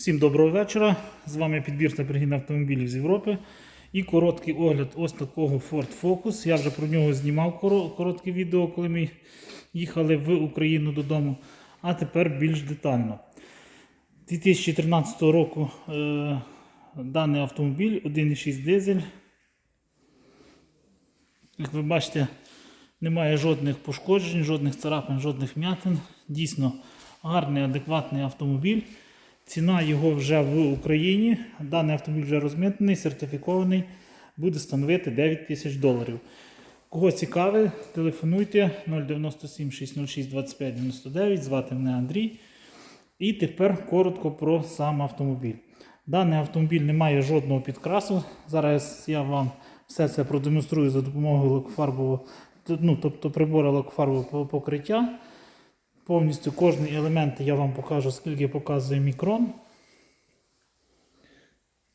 Всім доброго вечора. З вами підбір та пригін автомобілів з Європи. І короткий огляд ось такого Ford Focus. Я вже про нього знімав коротке відео, коли ми їхали в Україну додому. А тепер більш детально. 2013 року е, даний автомобіль 1,6 дизель. Як ви бачите, немає жодних пошкоджень, жодних царапин, жодних вмятин. Дійсно гарний, адекватний автомобіль. Ціна його вже в Україні. Даний автомобіль вже розмитнений, сертифікований, буде становити 9 тисяч доларів. Кого цікавить, телефонуйте 097 606 25 99, звати мене Андрій. І тепер коротко про сам автомобіль. Даний автомобіль не має жодного підкрасу. Зараз я вам все це продемонструю за допомогою лакофарбового, ну, тобто прибору лакофарбового покриття. Повністю кожний елемент я вам покажу, скільки показує мікрон.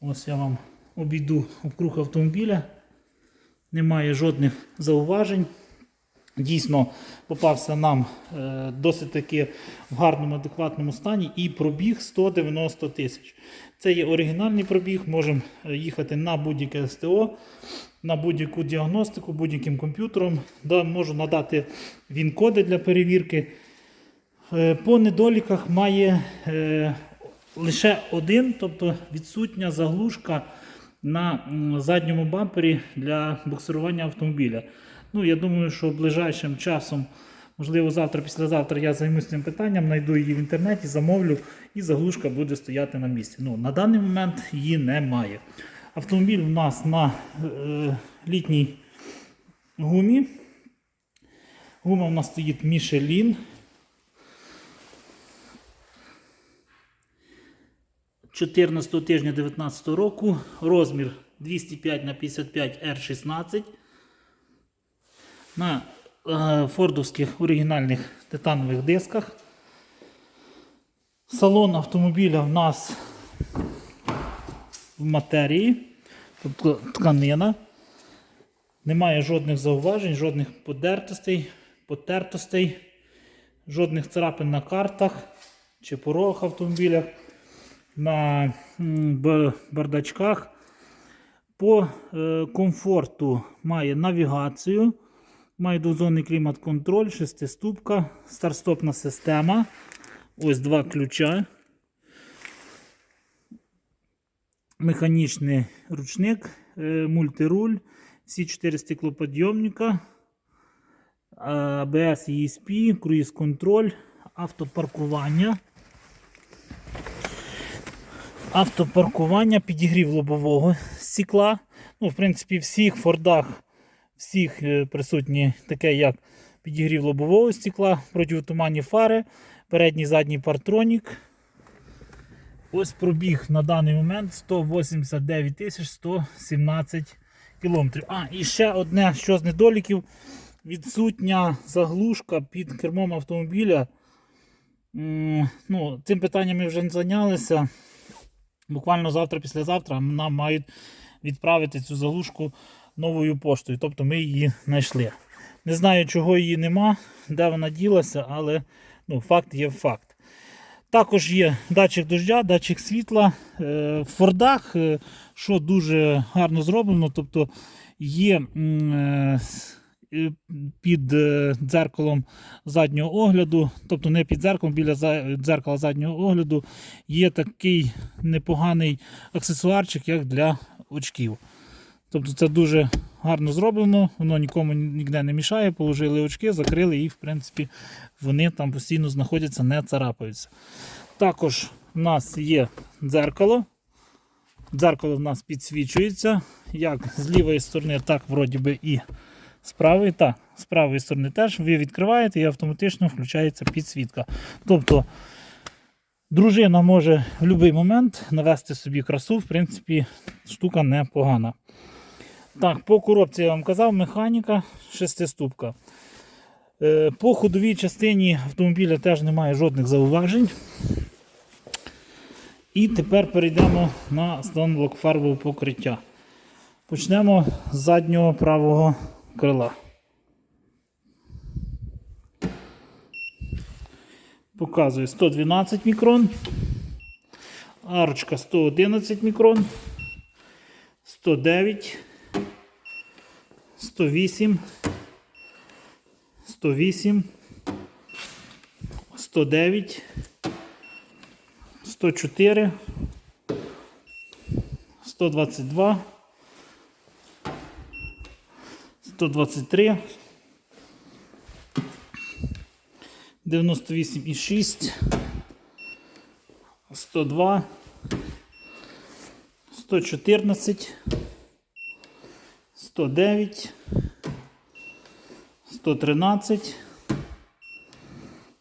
Ось я вам обійду обкруг автомобіля. Немає жодних зауважень. Дійсно, попався нам е, досить таки в гарному, адекватному стані і пробіг 190 тисяч. Це є оригінальний пробіг, можемо е, їхати на будь-яке СТО, на будь-яку діагностику, будь-яким комп'ютером. Да, можу надати він-коди для перевірки. Е, По недоліках має е, лише один, тобто відсутня заглушка на задньому бампері для буксирування автомобіля. Ну, я думаю, що ближайшим часом, можливо, завтра, післязавтра я займуся цим питанням, знайду її в інтернеті, замовлю, і заглушка буде стояти на місці. Ну, на даний момент її немає. Автомобіль у нас на е, літній гумі. Гума у нас стоїть Michelin. 14 тижня 19 року, розмір 205 на 55 R16 на е, фордовських оригінальних титанових дисках. Салон автомобіля в нас в матерії, тобто тканина. Немає жодних зауважень, жодних подертостей, потертостей, жодних царапин на картах чи порогах автомобіля на бардачках. По е, комфорту має навігацію, має двозонний клімат-контроль, шестиступка, старстопна система. Ось два ключа. Механічний ручник, е, мультируль, всі 4 стеклоподйомника, ABS ESP, круїз-контроль, автопаркування. Автопаркування, підігрів лобового стекла. Ну, в принципі, всіх фордах всіх е, присутні таке, як підігрів лобового стекла, противотуманні фари, передній задній партронік. Ось пробіг на даний момент 189 тисяч 117 кілометрів. А, і ще одне, що з недоліків, відсутня заглушка під кермом автомобіля. Ну, цим питанням ми вже не зайнялися. Буквально завтра, післязавтра нам мають відправити цю заглушку новою поштою. Тобто ми її знайшли. Не знаю, чого її нема, де вона ділася, але ну, факт є факт. Також є датчик дождя, датчик світла. Е, В Фордах, е, що дуже гарно зроблено, тобто є е, під е, дзеркалом заднього огляду, тобто не під дзеркалом, біля дзеркала заднього огляду, є такий непоганий аксесуарчик, як для очків. Тобто це дуже гарно зроблено, воно нікому ніде не мішає, положили очки, закрили і, в принципі, вони там постійно знаходяться, не царапаються. Також в нас є дзеркало. Дзеркало в нас підсвічується як з лівої сторони, так вроді би і з правої. Так, з правої сторони теж ви відкриваєте і автоматично включається підсвітка. Тобто дружина може в будь-який момент навести собі красу, в принципі, штука непогана. Так, по коробці я вам казав, механіка шестиступка. Е, По ходовій частині автомобіля теж немає жодних зауважень. І тепер перейдемо на стан лакофарбового покриття. Почнемо з заднього правого крила. Показує 112 мікрон. Арочка 111 мікрон. 109. 108. 108. 109. 104. 122. 123. 98,6. 102. 114. 109. 113.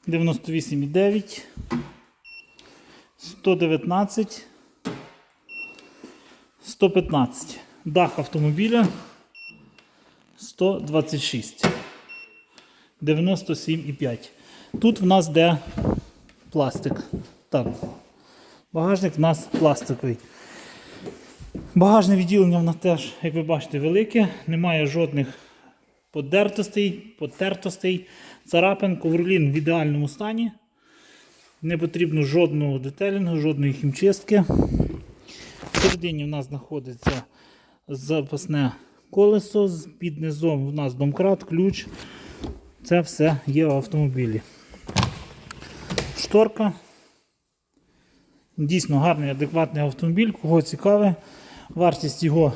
98,9. 119. 115. Дах автомобіля 126. 97,5. Тут в нас де пластик. Так. Багажник в нас пластиковий. Багажне відділення в нас теж, як ви бачите, велике. Немає жодних подертостей, потертостей. Царапин, ковролін в ідеальному стані. Не потрібно жодного детелінгу, жодної хімчистки. Всередині в нас знаходиться запасне колесо, з- під низом в нас домкрат, ключ. Це все є в автомобілі. Шторка. Дійсно гарний, адекватний автомобіль. Кого цікаве. Вартість його,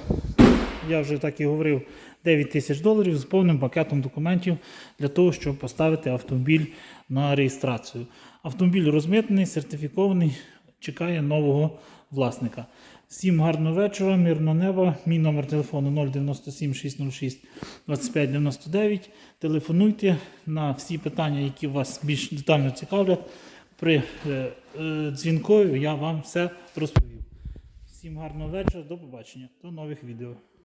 я вже так і говорив, 9 тисяч доларів з повним пакетом документів для того, щоб поставити автомобіль на реєстрацію. Автомобіль розмитний, сертифікований, чекає нового власника. Всім гарного вечора, мирного неба. Мій номер телефону 097 606 2599. Телефонуйте на всі питання, які вас більш детально цікавлять. При е, е, дзвінкові я вам все розповів. Всім гарного вечора, до побачення, до нових відео.